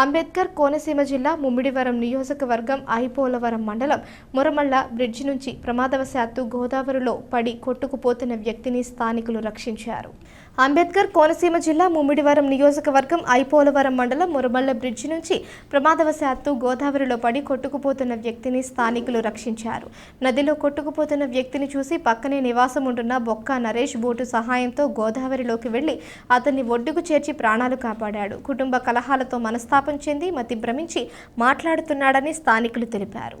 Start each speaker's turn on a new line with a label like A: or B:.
A: అంబేద్కర్ కోనసీమ జిల్లా ముమ్మిడివరం నియోజకవర్గం ఐపోలవరం మండలం మురమళ్ళ బ్రిడ్జి నుంచి ప్రమాదవశాత్తు గోదావరిలో పడి కొట్టుకుపోతున్న వ్యక్తిని స్థానికులు రక్షించారు. అంబేద్కర్ కోనసీమ జిల్లా ముమ్మిడివరం నియోజకవర్గం ఐపోలవరం మండలం మురమళ్ళ బ్రిడ్జి నుంచి ప్రమాదవశాత్తు గోదావరిలో పడి కొట్టుకుపోతున్న వ్యక్తిని స్థానికులు రక్షించారు. నదిలో కొట్టుకుపోతున్న వ్యక్తిని చూసి పక్కనే నివాసం ఉంటున్న బొక్క నరేష్ బోటు సహాయంతో గోదావరిలోకి వెళ్ళి అతన్ని ఒడ్డుకు చేర్చి ప్రాణాలు కాపాడాడు. కుటుంబ కలహాలతో మనస్తాపం చెంది మతి భ్రమించి మాట్లాడుతున్నాడని స్థానికులు తెలిపారు.